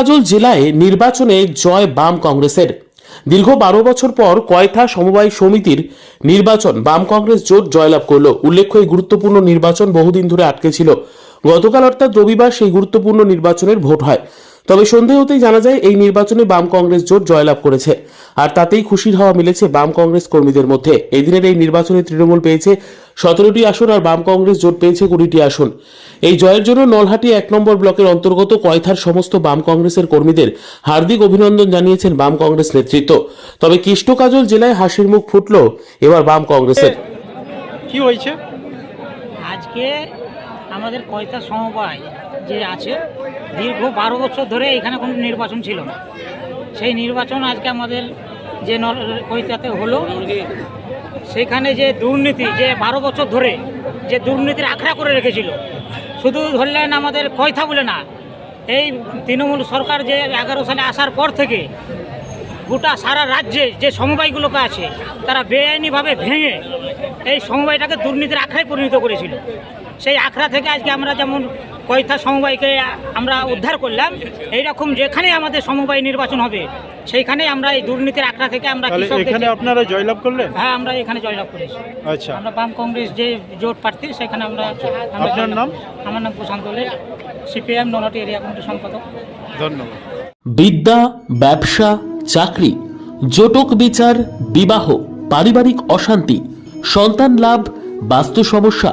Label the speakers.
Speaker 1: কাজল জেলায় নির্বাচনে জয় বাম কংগ্রেসের। দীর্ঘ বারো বছর পর কয়থা সমবায় সমিতির নির্বাচন বাম কংগ্রেস জোট জয়লাভ করল। উল্লেখ্য, এই গুরুত্বপূর্ণ নির্বাচন বহুদিন ধরে আটকে ছিল। গতকাল অর্থাৎ রবিবার সেই গুরুত্বপূর্ণ নির্বাচনের ভোট হয়। তবে সন্ধে হতেই জানা যায় এই নির্বাচনে বাম কংগ্রেস জোট জয়লাভ করেছে। আর তাতেই খুশির হাওয়া মিলেছে বাম কংগ্রেস কর্মীদের মধ্যে। এই দিনের এই নির্বাচনে তৃণমূল পেয়েছে সতেরোটি আসন আর বাম কংগ্রেস জোট পেয়েছে কুড়িটি আসন। এই জয়ের জন্য নলহাটি এক নম্বর ব্লকের অন্তর্গত কয়থার সমস্ত বাম কংগ্রেসের কর্মীদের হার্দিক অভিনন্দন জানিয়েছেন বাম কংগ্রেস নেতৃত্ব। তবে কৃষ্ণকাজল জেলায় হাসির মুখ ফুটল এবার বাম কংগ্রেসের।
Speaker 2: কি হয়েছে?
Speaker 3: আজকে আমাদের কয়তা সমবায় যে আছে, দীর্ঘ বারো বছর ধরে এখানে কোনো নির্বাচন ছিল না। সেই নির্বাচন আজকে আমাদের যে কয়তাতে হলো, সেখানে যে দুর্নীতি, যে বারো বছর ধরে যে দুর্নীতির আখড়া করে রেখেছিল, শুধু ধরলেন আমাদের কয়থা বলে না, এই তৃণমূল সরকার যে এগারো সালে আসার পর থেকে গোটা সারা রাজ্যে যে সমবায়গুলোকে আছে, তারা বেআইনিভাবে ভেঙে এই সমবায়টাকে দুর্নীতির আখড়ায় পরিণত করেছিল। সেই আখড়া থেকে আজকে আমরা যেমন কয়থা সমবায়কে আমরা উদ্ধার করলাম এইরকম যেখানে আমাদের সমবায় নির্বাচন হবে সেইখানে আমরা এই দুর্নীতির আখড়া থেকে আমরা
Speaker 2: এখানে আপনারা জয়লাভ করলেন?
Speaker 3: হ্যাঁ আমরা এখানে জয়লাভ করেছি।
Speaker 2: আচ্ছা।
Speaker 3: আমরা বাম কংগ্রেস যে জোট প্রার্থী সেখানে আমরা আমরা
Speaker 2: আপনার নাম?
Speaker 3: আমার নাম প্রশান্ত সিপিএম নলহাটি এরিয়া কমিটির সম্পাদক।
Speaker 2: ধন্যবাদ।
Speaker 1: বিদ্যা ব্যবসা চাকরি জোটক বিচার বিবাহ পারিবারিক অশান্তি সন্তান লাভ বাস্তু সমস্যা